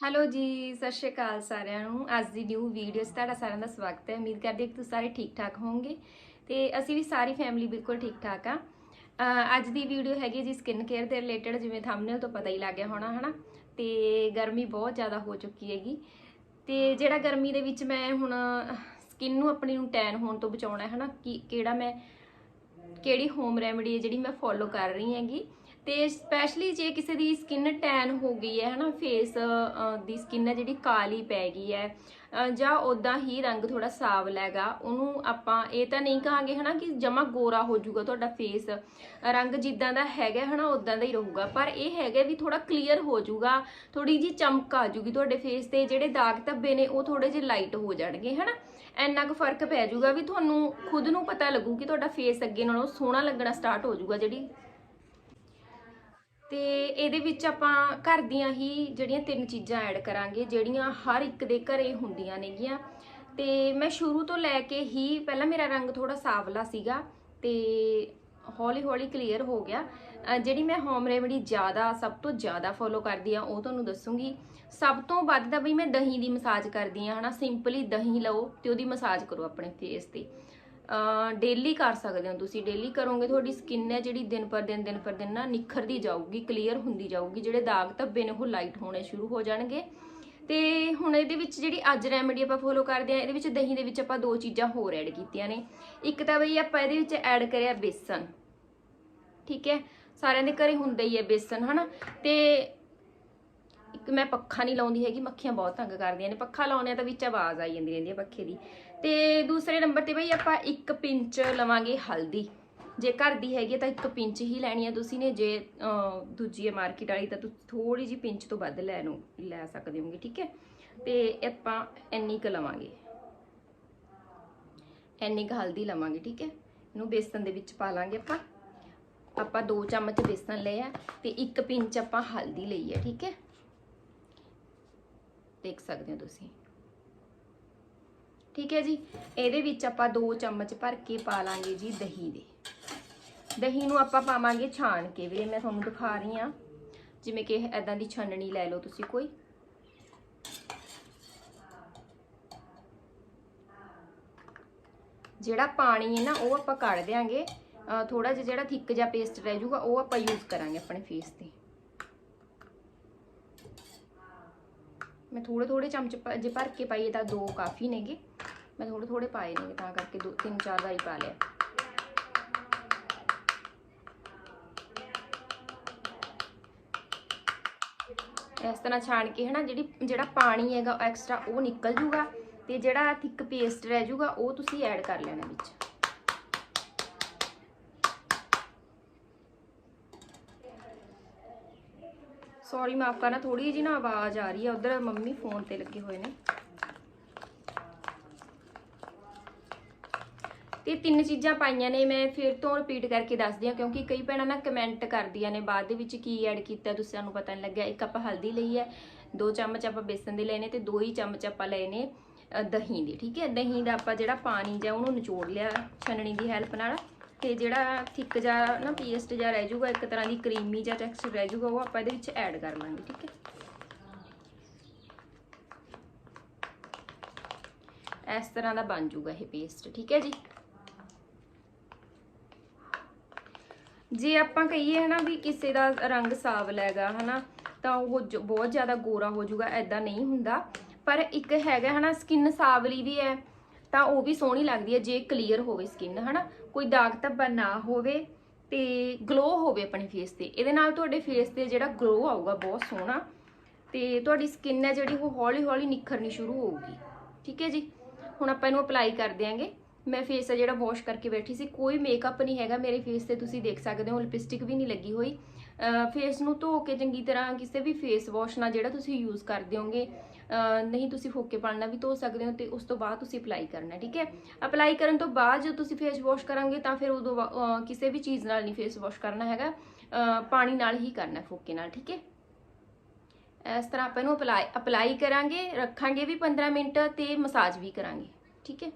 Hello ਜੀ, ਸਤਿ ਸ਼੍ਰੀ ਅਕਾਲ ਸਾਰਿਆਂ ਨੂੰ। ਅੱਜ ਦੀ ਨਿਊ ਵੀਡੀਓ 'ਚ ਤੁਹਾਡਾ ਸਾਰਿਆਂ ਦਾ ਸਵਾਗਤ ਹੈ। ਉਮੀਦ ਕਰਦੀ ਹਾਂ ਕਿ ਤੁਸੀਂ ਸਾਰੇ ਠੀਕ ਠਾਕ ਹੋਵੋਗੇ। ਤੇ ਅਸੀਂ ਵੀ ਸਾਰੀ ਫੈਮਿਲੀ ਬਿਲਕੁਲ ਠੀਕ ਠਾਕ ਆ ਅੱਜ ਦੀ ਵੀਡੀਓ ਹੈਗੀ ਜੀ ਸਕਿਨ ਕੇਅਰ ਦੇ ਰਿਲੇਟਡ ਜਿਵੇਂ ਥੰਬਨੇਲ ਤੋਂ ਪਤਾ ਹੀ ਲੱਗ ਗਿਆ ਹੋਣਾ, ਹਨਾ? ਤੇ ਗਰਮੀ ਬਹੁਤ ਜ਼ਿਆਦਾ ਹੋ ਚੁੱਕੀ ਹੈਗੀ। ਤੇ ਜਿਹੜਾ ਗਰਮੀ ਦੇ ਵਿੱਚ ਮੈਂ ਹੁਣ ਸਕਿਨ ਨੂੰ ਆਪਣੀ ਨੂੰ ਟੈਨ ਹੋਣ ਤੋਂ ਬਚਾਉਣਾ ਹੈ, ਹਨਾ? ਕਿ ਕਿਹੜਾ ਮੈਂ, ਕਿਹੜੀ ਹੋਮ ਰੈਮਡੀ ਹੈ ਜਿਹੜੀ ਮੈਂ ਫੋਲੋ ਕਰ ਰਹੀ ਹੈਗੀ? ਤੇ ਸਪੈਸ਼ਲੀ ਜੇ ਕਿਸੇ ਦੀ ਸਕਿਨ ਟੈਨ ਹੋ ਗਈ ਹੈ, ਹਨਾ ਫੇਸ ਦੀ ਸਕਿਨ ਹੈ ਜਿਹੜੀ ਕਾਲੀ ਪੈ ਗਈ ਹੈ ਜਾਂ ਉਦਾਂ ਹੀ ਰੰਗ ਥੋੜਾ ਸਾਵਲਾ ਹੈਗਾ ਉਹਨੂੰ ਆਪਾਂ ਇਹ ਤਾਂ ਨਹੀਂ ਕਹਾਂਗੇ, ਹਨਾ, ਕਿ ਜਮਾ ਗੋਰਾ ਹੋ ਜਾਊਗਾ ਤੁਹਾਡਾ ਫੇਸ ਰੰਗ ਜਿੱਦਾਂ ਦਾ ਹੈਗਾ, ਹਨਾ ਉਦਾਂ ਦਾ ਹੀ ਰਹੂਗਾ, ਪਰ ਇਹ ਹੈਗਾ ਵੀ ਥੋੜਾ ਕਲੀਅਰ ਹੋ ਜਾਊਗਾ ਥੋੜੀ ਜੀ ਚਮਕ ਆ ਜਾਊਗੀ ਤੁਹਾਡੇ ਫੇਸ ਤੇ, ਜਿਹੜੇ ਦਾਗ ਧੱਬੇ ਨੇ, ਉਹ ਥੋੜੇ ਜਿਹੇ ਲਾਈਟ ਹੋ ਜਾਣਗੇ, ਹਨਾ, ਇੰਨਾ ਕੁ ਫ਼ਰਕ ਪੈ ਜਾਊਗਾ ਵੀ ਤੁਹਾਨੂੰ ਖੁਦ ਨੂੰ ਪਤਾ ਲੱਗੂ ਕਿ ਤੁਹਾਡਾ ਫੇਸ ਅੱਗੇ ਨਾਲੋਂ ਸੋਹਣਾ ਲੱਗਣਾ ਸਟਾਰਟ ਹੋ ਜਾਊਗਾ, ਜਿਹੜੀ ਤੇ ਇਹਦੇ ਵਿੱਚ ਆਪਾਂ ਘਰ ਦੀਆਂ ਹੀ ਜਿਹੜੀਆਂ ਤਿੰਨ ਚੀਜ਼ਾਂ ਐਡ ਕਰਾਂਗੇ, ਜਿਹੜੀਆਂ ਹਰ ਇੱਕ ਦੇ ਘਰੇ ਹੁੰਦੀਆਂ ਨੇਗੀਆਂ। ਤੇ ਮੈਂ ਸ਼ੁਰੂ ਤੋਂ ਲੈ ਕੇ ਹੀ ਪਹਿਲਾਂ ਮੇਰਾ ਰੰਗ ਥੋੜਾ ਸਾਵਲਾ ਸੀਗਾ ਤੇ ਹੌਲੀ ਹੌਲੀ ਕਲੀਅਰ ਹੋ ਗਿਆ। ਜਿਹੜੀ ਮੈਂ ਹੋਮ ਰੈਮਡੀ ਜ਼ਿਆਦਾ, ਸਭ ਤੋਂ ਜ਼ਿਆਦਾ ਫੋਲੋ ਕਰਦੀ ਆ ਉਹ ਤੁਹਾਨੂੰ ਦੱਸੂਗੀ। ਸਭ ਤੋਂ ਵੱਧ ਤਾਂ ਬਈ ਮੈਂ ਦਹੀਂ ਦੀ ਮਸਾਜ ਕਰਦੀ ਆ ਹਨਾ। ਸਿੰਪਲੀ ਦਹੀਂ ਲਓ ਤੇ ਉਹਦੀ ਮਸਾਜ ਕਰੋ ਆਪਣੇ ਫੇਸ ਤੇ। ਡੇਲੀ ਕਰ ਸਕਦੇ ਹੋ ਤੁਸੀਂ। ਡੇਲੀ ਕਰੋਗੇ, ਤੁਹਾਡੀ ਸਕਿਨ ਹੈ ਜਿਹੜੀ ਦਿਨ ਪਰ ਦਿਨ ਦਿਨ ਪਰ ਦਿਨ ਨਾ ਨਿਖਰਦੀ ਜਾਊਗੀ ਕਲੀਅਰ ਹੁੰਦੀ ਜਾਊਗੀ। ਜਿਹੜੇ ਦਾਗ ਧੱਬੇ ਨੇ, ਉਹ ਲਾਈਟ ਹੋਣੇ ਸ਼ੁਰੂ ਹੋ ਜਾਣਗੇ। ਤੇ ਹੁਣ ਇਹਦੇ ਵਿੱਚ ਜਿਹੜੀ ਅੱਜ ਰੈਮੇਡੀ ਆਪਾਂ ਫੋਲੋ ਕਰਦੇ ਆ ਇਹਦੇ ਵਿੱਚ ਦਹੀਂ ਦੇ ਵਿੱਚ ਆਪਾਂ ਦੋ ਚੀਜ਼ਾਂ ਹੋਰ ਐਡ ਕੀਤੀਆਂ ਨੇ। ਇੱਕ ਤਾਂ ਬਈ ਆਪਾਂ ਇਹਦੇ ਵਿੱਚ ਐਡ ਕਰਿਆ ਬੇਸਨ। ਠੀਕ ਹੈ? ਸਾਰਿਆਂ ਦੇ ਘਰੇ ਹੁੰਦਾ ਹੀ ਹੈ ਬੇਸਨ, ਹਨਾ? ਤੇ ਇੱਕ ਮੈਂ ਪੱਖਾ ਨਹੀਂ ਲਾਉਂਦੀ ਹੈਗੀ, ਮੱਖੀਆਂ ਬਹੁਤ ਤੰਗ ਕਰਦੀਆਂ ਨੇ। ਪੱਖਾ ਲਾਉਣੇ ਤਾਂ ਵਿੱਚ ਆਵਾਜ਼ ਆਈ ਜਾਂਦੀ ਰਹਿੰਦੀ ਹੈ ਪੱਖੇ ਦੀ। ਤੇ ਦੂਸਰੇ ਨੰਬਰ ਤੇ ਬਈ ਆਪਾਂ ਇੱਕ ਪਿੰਚ ਲਵਾਂਗੇ ਹਲਦੀ। ਜੇ ਘਰ ਦੀ ਹੈਗੀ ਹੈ ਤਾਂ ਇੱਕ ਪਿੰਚ ਹੀ ਲੈਣੀ ਹੈ ਤੁਸੀਂ ਨੇ, ਜੇ ਦੂਜੀ ਹੈ ਮਾਰਕੀਟ ਵਾਲੀ ਤਾਂ ਤੁਸੀਂ ਥੋੜੀ ਜੀ ਪਿੰਚ ਤੋਂ ਵੱਧ ਲੈ ਨੂੰ, ਲੈ ਸਕਦੇ ਹੋਗੇ, ਠੀਕ ਹੈ? ਤੇ ਆਪਾਂ ਇੰਨੀ ਕੁ ਲਵਾਂਗੇ। ਇੰਨੀ ਕੁ ਹਲਦੀ ਲਵਾਂਗੇ, ਠੀਕ ਹੈ? ਇਹਨੂੰ ਬੇਸਨ ਦੇ ਵਿੱਚ ਪਾ ਲਾਂਗੇ ਆਪਾਂ। ਆਪਾਂ 2 ਚਮਚ ਬੇਸਨ ਲਏ ਆ ਤੇ ਇੱਕ ਪਿੰਚ ਆਪਾਂ ਹਲਦੀ ਲਈ ਹੈ ਠੀਕ ਹੈ? ਦੇਖ ਸਕਦੇ ਹੋ ਤੁਸੀਂ। ਠੀਕ ਹੈ ਜੀ? ਇਹਦੇ ਵਿੱਚ ਆਪਾਂ 2 ਚਮਚ ਭਰ ਕੇ ਪਾ ਲਾਂਗੇ ਜੀ ਦਹੀਂ ਦੇ। ਦਹੀਂ ਨੂੰ ਆਪਾਂ ਪਾਵਾਂਗੇ ਛਾਣ ਕੇ ਵੀ ਮੈਂ ਤੁਹਾਨੂੰ ਦਿਖਾ ਰਹੀ ਆ ਜਿਵੇਂ ਕਿ ਐਦਾਂ ਦੀ ਛਾਨਣੀ ਲੈ ਲਓ ਤੁਸੀਂ ਕੋਈ। ਜਿਹੜਾ ਪਾਣੀ ਹੈ ਨਾ, ਉਹ ਆਪਾਂ ਕੱਢ ਦਿਆਂਗੇ। ਥੋੜਾ ਜਿਹਾ ਜਿਹੜਾ ਥਿੱਕ ਜਿਹਾ ਪੇਸਟ ਰਹਿ ਜਾਊਗਾ, ਉਹ ਆਪਾਂ ਯੂਜ਼ ਕਰਾਂਗੇ ਆਪਣੇ ਫੇਸ ਤੇ। ਮੈਂ ਥੋੜੇ ਥੋੜੇ ਚਮਚ ਜੇ ਭਰ ਕੇ ਪਾਈਏ ਤਾਂ ਦੋ ਕਾਫੀ ਨੇਗੇ। ਮੈਂ ਥੋੜੇ ਥੋੜੇ ਪਾਏ ਨੇਗੇ ਤਾਂ ਕਰਕੇ ਦੋ, ਤਿੰਨ ਚਾਰ ਦਾ ਹੀ ਪਾ ਲਿਆ। ਇਸ ਤਰ੍ਹਾਂ ਛਾਣ ਕੇ ਹਨਾ, ਜਿਹੜੀ, ਜਿਹੜਾ ਪਾਣੀ ਹੈਗਾ ਐਕਸਟਰਾ ਉਹ ਨਿਕਲ ਜੂਗਾ ਤੇ ਜਿਹੜਾ ਥਿੱਕ ਪੇਸਟ ਰਹਿ ਜੂਗਾ, ਉਹ ਤੁਸੀਂ ਐਡ ਕਰ ਲੈਣਾ ਵਿੱਚ। ਸੌਰੀ ਮਾਫ ਕਰਨਾ ਥੋੜੀ ਜਿਹੀ ਨਾ ਆਵਾਜ਼ ਆ ਰਹੀ ਹੈ, ਉਧਰ ਮੰਮੀ ਫੋਨ ਤੇ ਲੱਗੇ ਹੋਏ ਨੇ। ਤੇ ਤਿੰਨ ਚੀਜ਼ਾਂ ਪਾਈਆਂ ਨੇ, ਮੈਂ ਫਿਰ ਤੋਂ ਰਿਪੀਟ ਕਰਕੇ ਦੱਸਦੀ ਹਾਂ, ਕਿਉਂਕਿ ਕਈ ਭੈਣਾਂ ਨਾ ਕਮੈਂਟ ਕਰਦੀਆਂ ਨੇ, ਬਾਅਦ ਦੇ ਵਿੱਚ ਕੀ ਐਡ ਕੀਤਾ ਤੁਸੀਂ ਸਾਨੂੰ ਪਤਾ ਨਹੀਂ ਲੱਗਿਆ, ਇੱਕ ਆਪਾਂ ਹਲਦੀ ਲਈ ਹੈ, ਦੋ ਚਮਚ ਆਪਾਂ ਬੇਸਨ ਦੇ ਲਏ ਨੇ ਤੇ ਦੋ ਹੀ ਚਮਚ ਆਪਾਂ ਲਏ ਨੇ ਦਹੀਂ ਦੇ, ਠੀਕ ਹੈ? ਦਹੀਂ ਦਾ ਆਪਾਂ ਜਿਹੜਾ ਪਾਣੀ ਜਾਂ ਉਹਨੂੰ ਨਿਚੋੜ ਲਿਆ ਛਣਣੀ ਦੀ ਹੈਲਪ ਨਾਲ ਤੇ ਜਿਹੜਾ ਥਿੱਕ ਜਾ ਨਾ ਪੇਸਟ ਜਾਂ ਰਹਿ ਜਾਊਗਾ, ਇੱਕ ਤਰ੍ਹਾਂ ਦੀ ਕਰੀਮੀ ਜਾਂ ਟੈਕਸਚਰ ਰਹਿ ਜਾਊਗਾ, ਉਹ ਆਪਾਂ ਇਹਦੇ ਵਿੱਚ ਐਡ ਕਰ ਲਾਂਗੇ, ਠੀਕ ਹੈ? ਇਸ ਤਰ੍ਹਾਂ ਦਾ ਬਣ ਜਾਊਗਾ ਇਹ ਪੇਸਟ ਠੀਕ ਹੈ ਜੀ? ਜੇ ਆਪਾਂ ਕਹੀਏ ਹਨਾ ਵੀ ਕਿਸੇ ਦਾ ਰੰਗ ਸਾਵਲਾ ਹੈਗਾ ਹਨਾ, ਤਾਂ ਉਹ ਜ- ਬਹੁਤ ਜ਼ਿਆਦਾ ਗੋਰਾ ਹੋ ਜਾਊਗਾ ਐਦਾਂ ਨਹੀਂ ਹੁੰਦਾ। ਪਰ ਇੱਕ ਹੈਗਾ ਹਨਾ ਸਕਿਨ ਸਾਵਲੀ ਵੀ ਹੈ, ਤਾਂ ਉਹ ਵੀ ਸੋਹਣੀ ਲੱਗਦੀ ਹੈ ਜੇ ਕਲੀਅਰ ਹੋਵੇ ਸਕਿਨ ਹਨਾ। ਕੋਈ ਦਾਗ ਧੱਬਾ ਨਾ ਹੋਵੇ ਤੇ ਗਲੋ ਹੋਵੇ ਆਪਣੇ ਫੇਸ ਤੇ। ਇਹਦੇ ਨਾਲ ਤੁਹਾਡੇ ਫੇਸ ਤੇ ਜਿਹੜਾ ਗਲੋ ਆਊਗਾ, ਬਹੁਤ ਸੋਹਣਾ। ਤੇ ਤੁਹਾਡੀ ਸਕਿਨ ਹੈ ਜਿਹੜੀ, ਉਹ ਹੌਲੀ ਹੌਲੀ ਨਿਖਰਨੀ ਸ਼ੁਰੂ ਹੋਊਗੀ। ਠੀਕ ਹੈ ਜੀ? ਹੁਣ ਆਪਾਂ ਇਹਨੂੰ ਅਪਲਾਈ ਕਰ ਦਿਆਂਗੇ। ਮੈਂ ਫੇਸ ਆ ਜਿਹੜਾ ਵਾਸ਼ ਕਰਕੇ ਬੈਠੀ ਸੀ, ਕੋਈ ਮੇਕਅਪ ਨਹੀਂ ਹੈਗਾ ਮੇਰੇ ਫੇਸ ਤੇ, ਤੁਸੀਂ ਦੇਖ ਸਕਦੇ ਹੋ ਲਿਪਸਟਿਕ ਵੀ ਨਹੀਂ ਲੱਗੀ ਹੋਈ। ਫੇਸ ਨੂੰ ਧੋ ਕੇ ਚੰਗੀ ਤਰ੍ਹਾਂ ਕਿਸੇ ਵੀ ਫੇਸ ਵਾਸ਼ ਨਾਲ ਜਿਹੜਾ ਤੁਸੀਂ ਯੂਜ਼ ਕਰਦੇ ਹੋਗੇ ਨਹੀਂ ਤੁਸੀਂ ਫੋਕੇ ਪਾਣੀ ਨਾਲ ਵੀ ਧੋ ਸਕਦੇ ਹੋ ਤੇ ਉਸ ਤੋਂ ਬਾਅਦ ਤੁਸੀਂ ਅਪਲਾਈ ਕਰਨਾ, ਠੀਕ ਹੈ? ਅਪਲਾਈ ਕਰਨ ਤੋਂ ਬਾਅਦ ਜਦੋਂ ਤੁਸੀਂ ਫੇਸ ਵਾਸ਼ ਕਰਾਂਗੇ ਤਾਂ ਫਿਰ ਉਦੋਂ ਬਾ- ਕਿਸੇ ਵੀ ਚੀਜ਼ ਨਾਲ ਨਹੀਂ ਫੇਸ ਵਾਸ਼ ਕਰਨਾ ਹੈਗਾ ਪਾਣੀ ਨਾਲ ਹੀ ਕਰਨਾ ਫੋਕੇ ਨਾਲ, ਠੀਕ ਹੈ? ਇਸ ਤਰ੍ਹਾਂ ਆਪਾਂ ਇਹਨੂੰ ਅਪਲਾਈ ਅਪਲਾਈ ਕਰਾਂਗੇ, ਰੱਖਾਂਗੇ ਵੀ 15 ਮਿੰਟ ਤੇ ਮਸਾਜ ਵੀ ਕਰਾਂਗੇ, ਠੀਕ ਹੈ?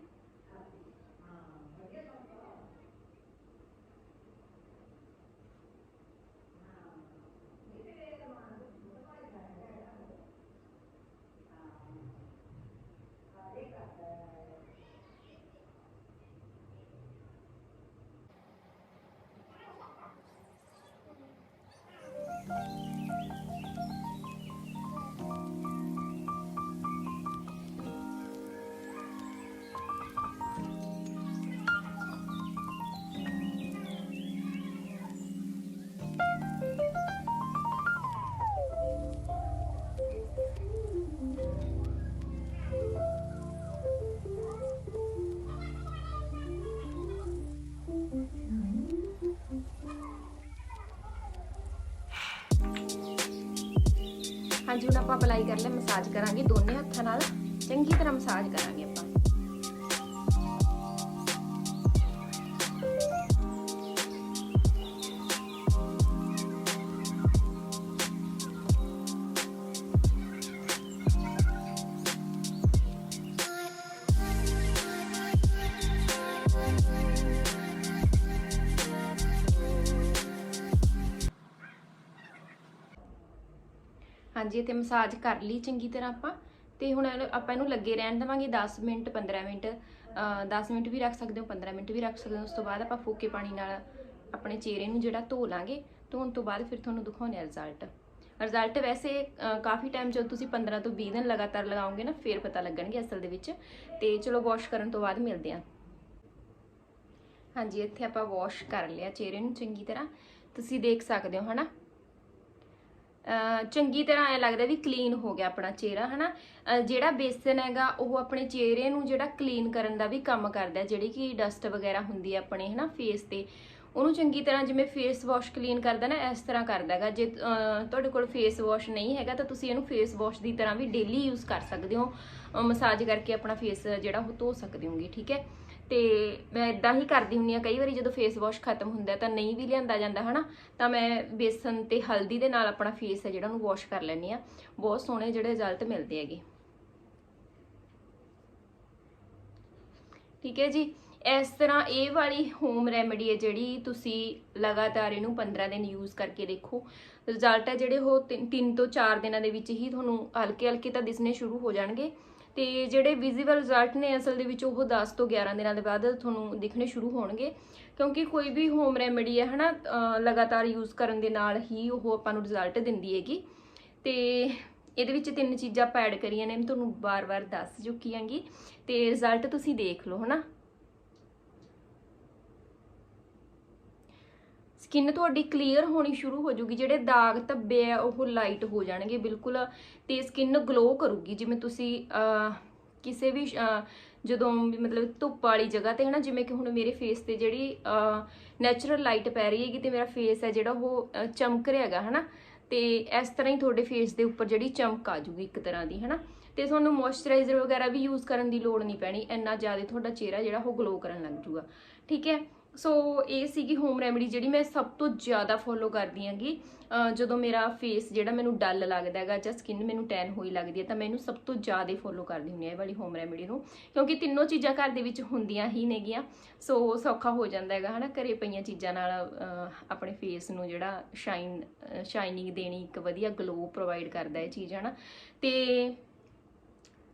ਹਾਂਜੀ, ਹੁਣ ਆਪਾਂ ਅਪਲਾਈ ਕਰ ਲਿਆ ਮਸਾਜ ਕਰਾਂਗੇ, ਦੋਨੇ ਹੱਥਾਂ ਨਾਲ। ਚੰਗੀ ਤਰ੍ਹਾਂ ਮਸਾਜ ਕਰਾਂਗੇ ਹਾਂਜੀ ਇੱਥੇ ਮਸਾਜ ਕਰ ਲਈ ਚੰਗੀ ਤਰ੍ਹਾਂ ਆਪਾਂ। ਤੇ ਹੁਣ ਇਹਨੂੰ- ਆਪਾਂ ਇਹਨੂੰ ਲੱਗੇ ਰਹਿਣ ਦੇਵਾਂਗੇ 10 ਮਿੰਟ 15 ਮਿੰਟ। ਅਹ 10 ਮਿੰਟ ਵੀ ਰੱਖ ਸਕਦੇ ਹੋ 15 ਮਿੰਟ ਵੀ ਰੱਖ ਸਕਦੇ ਹੋ। ਉਸ ਤੋਂ ਬਾਅਦ ਆਪਾਂ ਫੋਕੇ ਪਾਣੀ ਨਾਲ ਆਪਣੇ ਚਿਹਰੇ ਨੂੰ ਜਿਹੜਾ ਧੋ ਲਾਂਗੇ। ਧੋਣ ਤੋਂ ਬਾਅਦ ਫਿਰ ਤੁਹਾਨੂੰ ਦਿਖਾਉਂਦੇ ਆ ਰਿਜ਼ਲਟ ਰਿਜ਼ਲਟ ਵੈਸੇ, ਅਹ ਕਾਫੀ ਟਾਈਮ ਜਦੋਂ ਤੁਸੀਂ 15 ਤੋਂ 20 ਦਿਨ ਲਗਾਤਾਰ ਲਗਾਓਗੇ ਨਾ, ਫਿਰ ਪਤਾ ਲੱਗਣਗੇ ਅਸਲ ਦੇ ਵਿੱਚ। ਤੇ ਚਲੋ ਵਾਸ਼ ਕਰਨ ਤੋਂ ਬਾਅਦ ਮਿਲਦੇ ਹਾਂ। ਹਾਂਜੀ, ਇੱਥੇ ਆਪਾਂ ਵਾਸ਼ ਕਰ ਲਿਆ ਚਿਹਰੇ ਨੂੰ ਚੰਗੀ ਤਰ੍ਹਾਂ। ਤੁਸੀਂ ਦੇਖ ਸਕਦੇ ਹੋ, ਹਨਾ? ਅਹ ਚੰਗੀ ਤਰ੍ਹਾਂ ਐ ਲੱਗਦਾ ਵੀ ਕਲੀਨ ਹੋ ਗਿਆ ਆਪਣਾ ਚਿਹਰਾ, ਹਨਾ? ਅਹ ਜਿਹੜਾ ਬੇਸਨ ਹੈਗਾ, ਉਹ ਆਪਣੇ ਚਿਹਰੇ ਨੂੰ ਜਿਹੜਾ ਕਲੀਨ ਕਰਨ ਦਾ ਵੀ ਕੰਮ ਕਰਦਾ ਜਿਹੜੀ ਕਿ ਡਸਟ ਵਗੈਰਾ ਹੁੰਦੀ ਹੈ ਆਪਣੇ, ਹਨਾ ਫੇਸ ਤੇ। ਉਹਨੂੰ ਚੰਗੀ ਤਰ੍ਹਾਂ ਜਿਵੇਂ ਫੇਸ ਵਾਸ਼ ਕਲੀਨ ਕਰਦਾ ਨਾ, ਇਸ ਤਰ੍ਹਾਂ ਕਰਦਾ ਹੈਗਾ। ਜੇ ਤੁਹਾਡੇ ਕੋਲ ਫੇਸ ਵਾਸ਼ ਨਹੀਂ ਹੈਗਾ, ਤਾਂ ਤੁਸੀਂ ਇਹਨੂੰ ਫੇਸ ਵਾਸ਼ ਦੀ ਤਰ੍ਹਾਂ ਵੀ ਡੇਲੀ ਯੂਜ਼ ਕਰ ਸਕਦੇ ਹੋ। ਮਸਾਜ ਕਰਕੇ ਆਪਣਾ ਫੇਸ ਜਿਹੜਾ ਉਹ ਧੋ ਸਕਦੇ ਹੋਗੇ, ਠੀਕ ਹੈ? ਤੇ ਮੈਂ ਇਦਾਂ ਹੀ ਕਰਦੀ ਹੁੰਨੀ ਆ ਕਈ ਵਾਰੀ ਜਦੋਂ ਫੇਸ ਵਾਸ਼ ਖਤਮ ਹੁੰਦਾ ਤਾਂ ਨਹੀਂ ਵੀ ਲਿਆਂਦਾ ਜਾਂਦਾ, ਹਨਾ? ਤਾਂ ਮੈਂ ਬੇਸਨ ਤੇ ਹਲਦੀ ਦੇ ਨਾਲ ਆਪਣਾ ਫੇਸ ਹੈ ਜਿਹੜਾ ਉਹਨੂੰ ਵਾਸ਼ ਕਰ ਲੈਂਦੀ ਆ ਬਹੁਤ ਸੋਹਣੇ ਜਿਹੜੇ ਰਿਜ਼ਲਟ ਮਿਲਦੇ ਹੈਗੇ। ਠੀਕ ਹੈ ਜੀ? ਇਸ ਤਰ੍ਹਾਂ ਇਹ ਵਾਲੀ ਹੋਮ ਰੈਮੇਡੀ ਹੈ ਜਿਹੜੀ ਤੁਸੀਂ ਲਗਾਤਾਰ ਇਹਨੂੰ 15 ਦਿਨ ਯੂਜ਼ ਕਰਕੇ ਦੇਖੋ। ਰਿਜ਼ਲਟ ਹੈ ਜਿਹੜੇ ਉਹ 3 ਤੋਂ 4 ਦਿਨਾਂ ਦੇ ਵਿੱਚ ਹੀ ਤੁਹਾਨੂੰ ਹਲਕੇ ਹਲਕੇ ਤਾਂ ਦਿਸਣੇ ਸ਼ੁਰੂ ਹੋ ਜਾਣਗੇ। ਤੇ ਜਿਹੜੇ ਵਿਜ਼ੀਬਲ ਰਿਜ਼ਲਟ ਨੇ ਅਸਲ ਦੇ ਵਿੱਚ ਉਹ 10 ਤੋਂ 11 ਦਿਨਾਂ ਦੇ ਬਾਅਦ ਤੁਹਾਨੂੰ ਦਿਖਣੇ ਸ਼ੁਰੂ ਹੋਣਗੇ। ਕਿਉਂਕਿ ਕੋਈ ਵੀ ਹੋਮ ਰੈਮੇਡੀ ਹੈ, ਹਨਾ ਲਗਾਤਾਰ ਯੂਜ਼ ਕਰਨ ਦੇ ਨਾਲ ਹੀ ਉਹ ਆਪਾਂ ਨੂੰ ਰਿਜ਼ਲਟ ਦਿੰਦੀ ਹੈਗੀ। ਤੇ ਇਹਦੇ ਵਿੱਚ ਤਿੰਨ ਚੀਜ਼ਾਂ ਆਪਾਂ ਐਡ ਕਰੀਆਂ ਨੇ, ਮੈਂ ਤੁਹਾਨੂੰ ਬਾਰ-ਬਾਰ ਦੱਸ ਚੁੱਕੀ ਆਂਗੀ ਤੇ ਰਿਜ਼ਲਟ ਤੁਸੀਂ ਦੇਖ ਲਓ, ਹਨਾ। ਸਕਿਨ ਤੁਹਾਡੀ ਕਲੀਅਰ ਹੋਣੀ ਸ਼ੁਰੂ ਹੋ ਜੂਗੀ ਜਿਹੜੇ ਦਾਗ ਧੱਬੇ ਆ, ਉਹ ਲਾਈਟ ਹੋ ਜਾਣਗੇ ਬਿਲਕੁਲ ਤੇ ਸਕਿਨ ਗਲੋ ਕਰੂਗੀ। ਜਿਵੇਂ ਤੁਸੀਂ ਕਿਸੇ ਵੀ ਜਦੋਂ ਵੀ ਮਤਲਬ ਧੁੱਪ ਵਾਲੀ ਜਗ੍ਹਾ ਤੇ ਹਨਾ, ਜਿਵੇਂ ਕਿ ਹੁਣ ਮੇਰੇ ਫੇਸ ਤੇ ਜਿਹੜੀ ਨੈਚੁਰਲ ਲਾਈਟ ਪੈ ਰਹੀ ਹੈਗੀ ਤੇ ਮੇਰਾ ਫੇਸ ਹੈ ਜਿਹੜਾ ਉਹ ਚਮਕ ਰਿਹਾ ਹੈਗਾ ਹਨਾ, ਤੇ ਇਸ ਤਰ੍ਹਾਂ ਹੀ ਤੁਹਾਡੇ ਫੇਸ ਦੇ ਉੱਪਰ ਜਿਹੜੀ ਚਮਕ ਆ ਜੂਗੀ ਇੱਕ ਤਰ੍ਹਾਂ ਦੀ ਹਨਾ। ਤੇ ਤੁਹਾਨੂੰ ਮੋਇਸਚਰਾਈਜ਼ਰ ਵਗੈਰਾ ਵੀ ਯੂਜ਼ ਕਰਨ ਦੀ ਲੋੜ ਨਹੀਂ ਪੈਣੀ, ਇੰਨਾ ਜ਼ਿਆਦਾ ਤੁਹਾਡਾ ਚਿਹਰਾ ਜਿਹੜਾ ਉਹ ਗਲੋ ਕਰਨ ਲੱਗ ਜੂਗਾ ਠੀਕ ਹੈ? ਸੋ ਇਹ ਸੀਗੀ ਹੋਮ ਰੈਮਡੀ ਜਿਹੜੀ ਮੈਂ ਸਭ ਤੋਂ ਜ਼ਿਆਦਾ ਫੋਲੋ ਕਰਦੀ ਹਾਂਗੀ। ਜਦੋਂ ਮੇਰਾ ਫੇਸ ਜਿਹੜਾ ਮੈਨੂੰ ਡਲ ਲੱਗਦਾ ਹੈਗਾ ਜਾਂ ਸਕਿਨ ਮੈਨੂੰ ਟੈਨ ਹੋਈ ਲੱਗਦੀ ਹੈ ਤਾਂ ਮੈਂ ਇਹਨੂੰ ਸਭ ਤੋਂ ਜ਼ਿਆਦਾ ਫੋਲੋ ਕਰਦੀ ਹੁੰਦੀ ਹਾਂ ਇਹ ਵਾਲੀ ਹੋਮ ਰੈਮਡੀ ਨੂੰ। ਕਿਉਂਕਿ ਤਿੰਨੋਂ ਚੀਜ਼ਾਂ ਘਰ ਦੇ ਵਿੱਚ ਹੁੰਦੀਆਂ ਹੀ ਨੇਗੀਆਂ। ਸੋ ਸੌਖਾ ਹੋ ਜਾਂਦਾ ਹੈਗਾ, ਹਨਾ, ਘਰੇ ਪਈਆਂ ਚੀਜ਼ਾਂ ਨਾਲ ਆਪਣੇ ਫੇਸ ਨੂੰ ਜਿਹੜਾ ਸ਼ਾਈਨ ਸ਼ਾਈਨਿੰਗ ਦੇਣੀ ਇੱਕ ਵਧੀਆ ਗਲੋ ਪ੍ਰੋਵਾਈਡ ਕਰਦਾ ਇਹ ਚੀਜ਼, ਹਨਾ। ਤੇ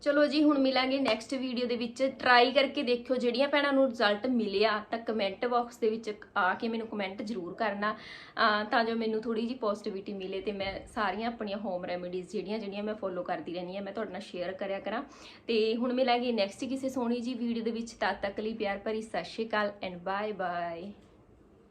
ਚਲੋ ਜੀ, ਹੁਣ ਮਿਲਾਂਗੇ ਨੈਕਸਟ ਵੀਡੀਓ ਦੇ ਵਿੱਚ। ਟਰਾਈ ਕਰਕੇ ਦੇਖਿਓ ਜਿਹੜੀਆਂ ਭੈਣਾਂ ਨੂੰ ਰਿਜ਼ਲਟ ਮਿਲਿਆ, ਤਾਂ ਕਮੈਂਟ ਬਾਕਸ ਦੇ ਵਿੱਚ ਆ ਕੇ ਮੈਨੂੰ ਕਮੈਂਟ ਜ਼ਰੂਰ ਕਰਨਾ। ਤਾਂ ਜੋ ਮੈਨੂੰ ਥੋੜੀ ਜੀ ਪੋਜ਼ਿਟਿਵਿਟੀ ਮਿਲੇ ਤੇ ਮੈਂ ਸਾਰੀਆਂ ਆਪਣੀਆਂ ਹੋਮ ਰੈਮੇਡੀਜ਼ ਜਿਹੜੀਆਂ ਜਿਹੜੀਆਂ ਮੈਂ ਫੋਲੋ ਕਰਦੀ ਰਹਿੰਦੀ ਹਾਂ, ਮੈਂ ਤੁਹਾਡੇ ਨਾਲ ਸ਼ੇਅਰ ਕਰਿਆ ਕਰਾਂ। ਤੇ ਹੁਣ ਮਿਲਾਂਗੇ ਨੈਕਸਟ ਕਿਸੇ ਸੋਹਣੀ ਜੀ ਵੀਡੀਓ ਦੇ ਵਿੱਚ। ਤਦ ਤੱਕ ਲਈ ਪਿਆਰ ਭਰੀ, Sat Sri Akal and bye bye